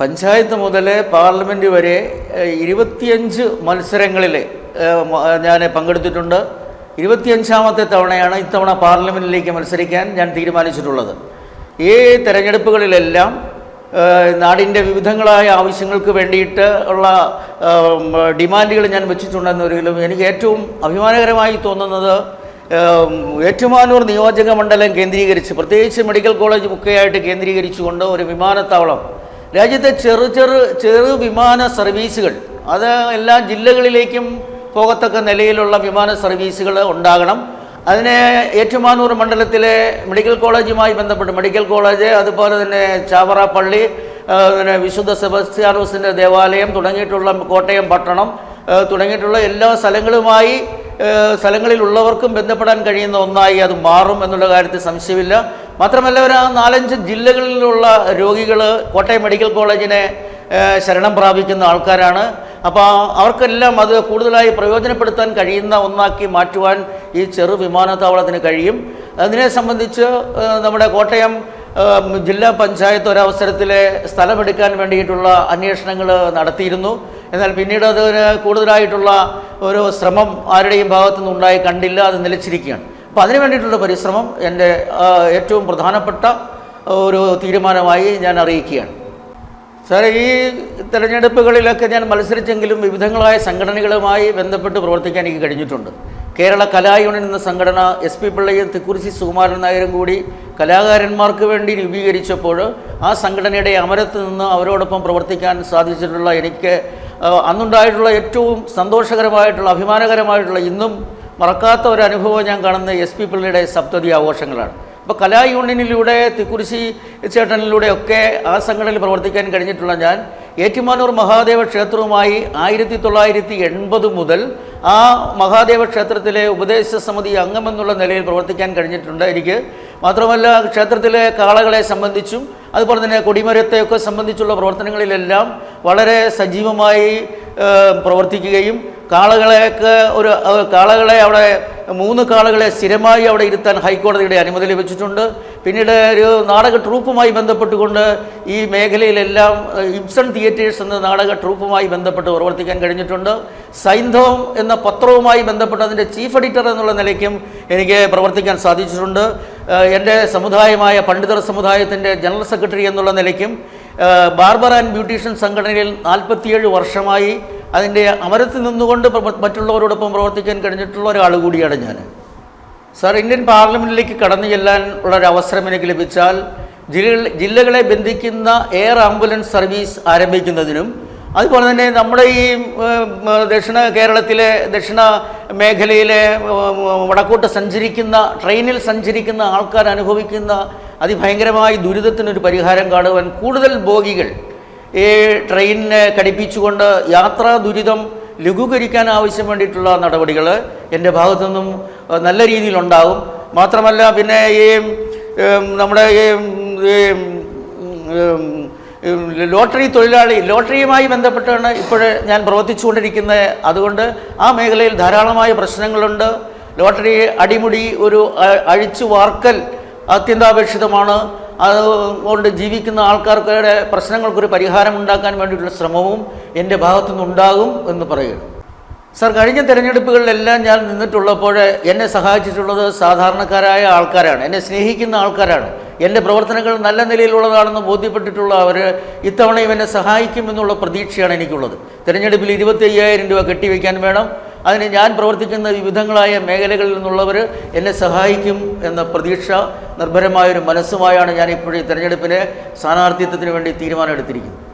പഞ്ചായത്ത് മുതൽ പാർലമെന്റ് വരെ ഇരുപത്തിയഞ്ച് മത്സരങ്ങളിൽ ഞാൻ പങ്കെടുത്തിട്ടുണ്ട്. ഇരുപത്തിയഞ്ചാമത്തെ തവണയാണ് ഇത്തവണ പാർലമെന്റിലേക്ക് മത്സരിക്കാൻ ഞാൻ തീരുമാനിച്ചിട്ടുള്ളത്. ഈ തെരഞ്ഞെടുപ്പുകളിലെല്ലാം നാടിന്റെ വിവിധങ്ങളായ ആവശ്യങ്ങൾക്ക് വേണ്ടിയിട്ട് ഉള്ള ഡിമാൻഡുകൾ ഞാൻ വെച്ചിട്ടുണ്ടെന്നൊരിക്കലും എനിക്ക് ഏറ്റവും അഭിമാനകരമായി തോന്നുന്നത് ഏറ്റുമാനൂർ നിയോജക മണ്ഡലം കേന്ദ്രീകരിച്ച് പ്രത്യേകിച്ച് മെഡിക്കൽ കോളേജ് മുഖ്യമായിട്ട് കേന്ദ്രീകരിച്ചുകൊണ്ട് ഒരു വിമാനത്താവളം രാജ്യത്തെ ചെറു ചെറു ചെറു വിമാന സർവീസുകൾ അത് എല്ലാ ജില്ലകളിലേക്കും പോകത്തക്ക നിലയിലുള്ള വിമാന സർവീസുകൾ ഉണ്ടാകണം. അതിന് ഏറ്റുമാനൂർ മണ്ഡലത്തിലെ മെഡിക്കൽ കോളേജുമായി ബന്ധപ്പെട്ട് മെഡിക്കൽ കോളേജ് അതുപോലെ തന്നെ ചാവറ പള്ളി പിന്നെ വിശുദ്ധ സെബസ്ത്യാനോസിന്റെ ദേവാലയം തുടങ്ങിയിട്ടുള്ള കോട്ടയം പട്ടണം തുടങ്ങിയിട്ടുള്ള എല്ലാ സ്ഥലങ്ങളുമായി സ്ഥലങ്ങളിലുള്ളവർക്കും ബന്ധപ്പെടാൻ കഴിയുന്ന ഒന്നായി അത് മാറും എന്നുള്ള കാര്യത്തിൽ സംശയമില്ല. മാത്രമല്ല ഒരു നാലഞ്ച് ജില്ലകളിലുള്ള രോഗികൾ കോട്ടയം മെഡിക്കൽ കോളേജിനെ ശരണം പ്രാപിക്കുന്ന ആൾക്കാരാണ്. അപ്പോൾ അവർക്കെല്ലാം അത് കൂടുതലായി പ്രയോജനപ്പെടുത്താൻ കഴിയുന്ന ഒന്നാക്കി മാറ്റുവാൻ ഈ ചെറു വിമാനത്താവളത്തിന് കഴിയും. അതിനെ സംബന്ധിച്ച് നമ്മുടെ കോട്ടയം ജില്ലാ പഞ്ചായത്ത് ഒരവസരത്തിൽ സ്ഥലമെടുക്കാൻ വേണ്ടിയിട്ടുള്ള അന്വേഷണങ്ങൾ നടത്തിയിരുന്നു. എന്നാൽ പിന്നീട് അതിന് കൂടുതലായിട്ടുള്ള ഒരു ശ്രമം ആരുടെയും ഭാഗത്തുനിന്നുണ്ടായി കണ്ടില്ല അത് നിലച്ചിരിക്കുകയാണ്. അപ്പോൾ അതിനു വേണ്ടിയിട്ടുള്ള പരിശ്രമം എന്റെ ഏറ്റവും പ്രധാനപ്പെട്ട ഒരു തീരുമാനമായി ഞാൻ അറിയിക്കുകയാണ്. സാറേ ഈ തിരഞ്ഞെടുപ്പുകളിലൊക്കെ ഞാൻ മത്സരിച്ചെങ്കിലും വിവിധങ്ങളായ സംഘടനകളുമായി ബന്ധപ്പെട്ട് പ്രവർത്തിക്കാൻ എനിക്ക് കഴിഞ്ഞിട്ടുണ്ട്. കേരള കലാ യൂണിയൻ എന്ന സംഘടന എസ് പി പിള്ളയും തിക്കുറിശി സുകുമാരൻ നായരും കൂടി കലാകാരന്മാർക്ക് വേണ്ടി രൂപീകരിച്ചപ്പോൾ ആ സംഘടനയുടെ അമരത്ത് നിന്ന് അവരോടൊപ്പം പ്രവർത്തിക്കാൻ സാധിച്ചിട്ടുള്ള എനിക്ക് അന്നുണ്ടായിട്ടുള്ള ഏറ്റവും സന്തോഷകരമായിട്ടുള്ള അഭിമാനകരമായിട്ടുള്ള ഇന്നും മറക്കാത്ത ഒരു അനുഭവം ഞാൻ കാണുന്ന എസ് പി പിള്ളയുടെ സപ്തതി ആഘോഷങ്ങളാണ്. അപ്പോൾ കലാ യൂണിയനിലൂടെ തിക്കുറിശി ചേട്ടനിലൂടെ ഒക്കെ ആ സംഘടനയിൽ പ്രവർത്തിക്കാൻ കഴിഞ്ഞിട്ടുള്ള ഞാൻ ഏറ്റുമാനൂർ മഹാദേവ ക്ഷേത്രവുമായി ആയിരത്തി തൊള്ളായിരത്തി എൺപത് മുതൽ ആ മഹാദേവ ക്ഷേത്രത്തിലെ ഉപദേശ സമിതി അംഗമെന്നുള്ള നിലയിൽ പ്രവർത്തിക്കാൻ കഴിഞ്ഞിട്ടുണ്ട്. എനിക്ക് മാത്രമല്ല ക്ഷേത്രത്തിലെ കാളകളെ സംബന്ധിച്ചും അതുപോലെ തന്നെ കൊടിമരത്തെയൊക്കെ സംബന്ധിച്ചുള്ള പ്രവർത്തനങ്ങളിലെല്ലാം വളരെ സജീവമായി പ്രവർത്തിക്കുകയും കാളകളെയൊക്കെ ഒരു കാളകളെ അവിടെ മൂന്ന് കാളകളെ സ്ഥിരമായി അവിടെ ഇരുത്താൻ ഹൈക്കോടതിയുടെ അനുമതി ലഭിച്ചിട്ടുണ്ട്. പിന്നീട് ഒരു നാടക ട്രൂപ്പുമായി ബന്ധപ്പെട്ടുകൊണ്ട് ഈ മേഖലയിലെല്ലാം ഇബ്സൺ തിയേറ്റേഴ്സ് എന്ന നാടക ട്രൂപ്പുമായി ബന്ധപ്പെട്ട് പ്രവർത്തിക്കാൻ കഴിഞ്ഞിട്ടുണ്ട്. സൈന്ധവം എന്ന പത്രവുമായി ബന്ധപ്പെട്ട് അതിന്റെ ചീഫ് എഡിറ്റർ എന്നുള്ള നിലയ്ക്കും എനിക്ക് പ്രവർത്തിക്കാൻ സാധിച്ചിട്ടുണ്ട്. എന്റെ സമുദായമായ പണ്ഡിതർ സമുദായത്തിന്റെ ജനറൽ സെക്രട്ടറി എന്നുള്ള നിലയ്ക്കും ബാർബർ ആൻഡ് ബ്യൂട്ടീഷ്യൻ സംഘടനയിൽ നാൽപ്പത്തിയേഴ് വർഷമായി അതിന്റെ അമരത്തിൽ നിന്നുകൊണ്ട് മറ്റുള്ളവരോടൊപ്പം പ്രവർത്തിക്കാൻ കഴിഞ്ഞിട്ടുള്ള ഒരാൾ കൂടിയാണ് ഞാൻ. സാർ ഇന്ത്യൻ പാർലമെന്റിലേക്ക് കടന്നു ചെല്ലാൻ ഉള്ള ഒരു എനിക്ക് ലഭിച്ചാൽ ജില്ലകൾ ജില്ലകളെ ബന്ധിക്കുന്ന എയർ ആംബുലൻസ് സർവീസ് ആരംഭിക്കുന്നതിനും അതുപോലെ തന്നെ നമ്മുടെ ഈ ദക്ഷിണ കേരളത്തിലെ ദക്ഷിണ മേഖലയിലെ വടക്കോട്ട് സഞ്ചരിക്കുന്ന ട്രെയിനിൽ സഞ്ചരിക്കുന്ന ആൾക്കാർ അനുഭവിക്കുന്ന അതിഭയങ്കരമായ ദുരിതത്തിനൊരു പരിഹാരം കാണുവാൻ കൂടുതൽ ബോഗികൾ ഈ ട്രെയിനിനെ ഘടിപ്പിച്ചുകൊണ്ട് യാത്രാ ദുരിതം ലഘൂകരിക്കാൻ ആവശ്യം വേണ്ടിയിട്ടുള്ള നടപടികൾ എന്റെ ഭാഗത്തു നിന്നും നല്ല രീതിയിലുണ്ടാകും മാത്രമല്ല പിന്നെ ഈ നമ്മുടെ ഈ ലോട്ടറി തൊഴിലാളി ലോട്ടറിയുമായി ബന്ധപ്പെട്ടാണ് ഇപ്പോൾ ഞാൻ പ്രവർത്തിച്ചുകൊണ്ടിരിക്കുന്നത്. അതുകൊണ്ട് ആ മേഖലയിൽ ധാരാളമായ പ്രശ്നങ്ങളുണ്ട്. ലോട്ടറി അടിമുടി ഒരു അഴിച്ചു വാർക്കൽ അത്യന്താപേക്ഷിതമാണ്. അതുകൊണ്ട് ജീവിക്കുന്ന ആൾക്കാർക്കുടെ പ്രശ്നങ്ങൾക്കൊരു പരിഹാരം ഉണ്ടാക്കാൻ വേണ്ടിയിട്ടുള്ള ശ്രമവും എന്റെ ഭാഗത്തുനിന്നുണ്ടാകും എന്ന് പറയുന്നു. സാർ കഴിഞ്ഞ തിരഞ്ഞെടുപ്പുകളിലെല്ലാം ഞാൻ നിന്നിട്ടുള്ളപ്പോൾ എന്നെ സഹായിച്ചിട്ടുള്ളത് സാധാരണക്കാരായ ആൾക്കാരാണ്. എന്നെ സ്നേഹിക്കുന്ന ആൾക്കാരാണ്. എന്റെ പ്രവർത്തനങ്ങൾ നല്ല നിലയിലുള്ളതാണെന്ന് ബോധ്യപ്പെട്ടിട്ടുള്ള അവർ ഇത്തവണയും എന്നെ സഹായിക്കുമെന്നുള്ള പ്രതീക്ഷയാണ് എനിക്കുള്ളത്. തിരഞ്ഞെടുപ്പിൽ ഇരുപത്തി രൂപ കെട്ടിവെക്കാൻ വേണം. അതിന് ഞാൻ പ്രവർത്തിക്കുന്ന വിവിധങ്ങളായ മേഖലകളിൽ നിന്നുള്ളവർ എന്നെ സഹായിക്കും എന്ന പ്രതീക്ഷ നിർഭരമായൊരു മനസ്സുമായാണ് ഞാൻ ഇപ്പോഴും തിരഞ്ഞെടുപ്പിന് സ്ഥാനാർത്ഥിത്വത്തിന് വേണ്ടി തീരുമാനമെടുത്തിരിക്കുന്നത്.